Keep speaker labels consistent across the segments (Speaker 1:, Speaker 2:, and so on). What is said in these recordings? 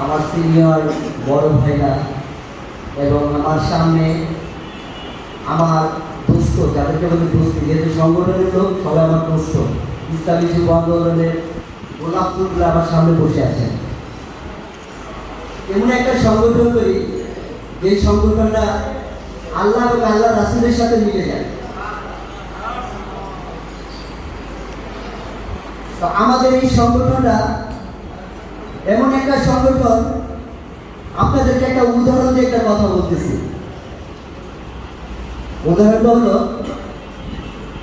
Speaker 1: আমার সিনিয়র বড় ভাইরা এবং আমার সামনে আমার দুস্থ যাদেরকে বলে দুস্থ যেহেতু সংগঠনের লোক সবাই আমার দুস্থ ইসলামী যুব আন্দোলনের গোলাপ আমার সামনে বসে আছেন এমন একটা সংগঠন করি যে সংগঠনটা আল্লাহ এবং আল্লাহ রাসুলের সাথে মিলে যায়। তো আমাদের এই সংগঠনটা এমন একটা সংগঠন, আপনাদেরকে একটা উদাহরণ দিয়ে একটা কথা বলতেছি। উদাহরণটা হলো,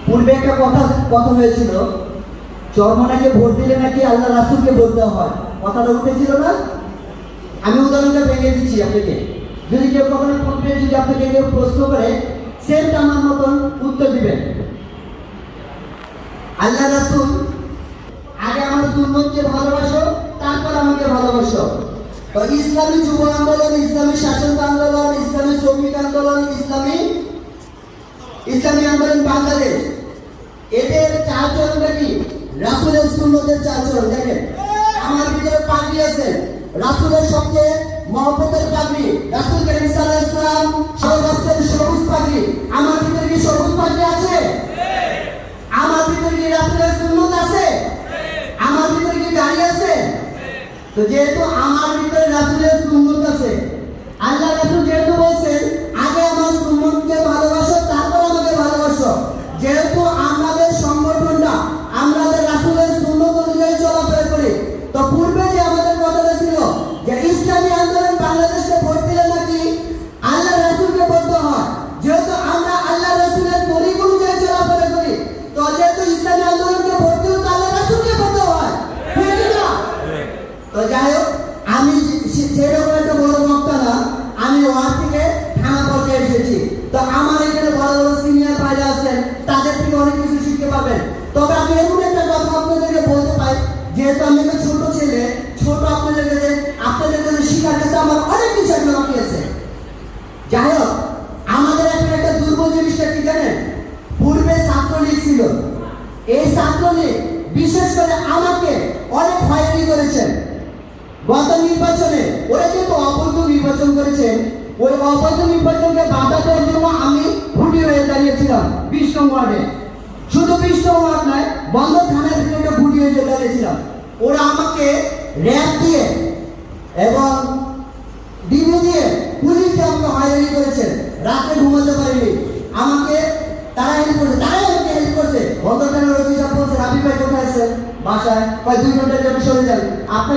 Speaker 1: পূর্বে একটা কথা কথা হয়েছিল চরমনাকে ভোট দিলে নাকি আল্লাহ রাসুলকে ভোট দেওয়া হয়? কথাটা উঠেছিল না? আমি উদাহরণটা ভেঙে দিচ্ছি আপনাকে। যদি কেউ কখনো পূর্বে যদি আপনাকে কেউ প্রশ্ন করে সেম আমার মতন উত্তর দিবেন। আল্লাহ রাসুল, আগে আমার সুন্নতকে ভালোবাসো আমাকে ভালোবাসো। ইসলামী যুব আন্দোলন, ইসলামী শাসন আন্দোলন, ইসলামী শ্রমিক আন্দোলন, ইসলামী ইসলামী আন্দোলন বাংলাদেশ এদের চারজনটা কি? রাসুলের সুন্নতের চারজন, দেখেন। আমার ভিতরে পাগড়ি আছে। রাসুলের সবচেয়ে মহব্বতের পাগড়ি, রাসুল তো যেহেতু আমার ভিতরে রাসুলের সুন্নত আছে আল্লাহ রাসুল যেহেতু বলছেন তো যাই হোক, আমি সেরকম একটা বড় বক্তা না, আমি ওয়ার থেকে থানা পর্যায়ে এসেছি। তো আমার এখানে বড় বড় সিনিয়র ভাইরা আছেন, তাদের থেকে অনেক কিছু শিখতে পারবেন। তবে আমি এমন একটা কথা আপনাদেরকে বলতে পাই যেহেতু আমি একটা ছোট ছেলে, ছোট আপনাদের কাছে আপনাদের কাছে শিখার কাছে আমার অনেক কিছু এখনও বাকি আছে। যাই হোক, আমাদের এখন একটা দুর্বল জিনিসটা কি জানেন? পূর্বে ছাত্রলীগ ছিল। এই ছাত্রলীগ বিশেষ করে আমাকে অনেক হয়রানি করেছেন। গত নির্বাচনে, ওরা যেহেতু অবৈধ নির্বাচন করেছেন, ওই অবৈধ নির্বাচনকে বাধা দেওয়ার জন্য আমি ভুটি হয়ে দাঁড়িয়েছিলাম বিশ ওয়ার্ডে। শুধু বিশ ওয়ার্ড নয়, বন্ধ থানার ভিতরে ভুটি হয়ে দাঁড়িয়েছিলাম ওরা আমাকে র্যাব দিয়ে এবং ডিবি দিয়ে পুলিশকে আমাকে হয়রানি করেছেন রাতে ঘুমাতে পারিনি। আমাকে তারা হেল্প করছে, তারাই আমাকে হেল্প করছে। বন্ধ থানার সাহেব বলছে রাবি ভাই কোথায় আছেন? বাসায়। কয়, দুই ঘণ্টার জন্য সরে যান। আপনি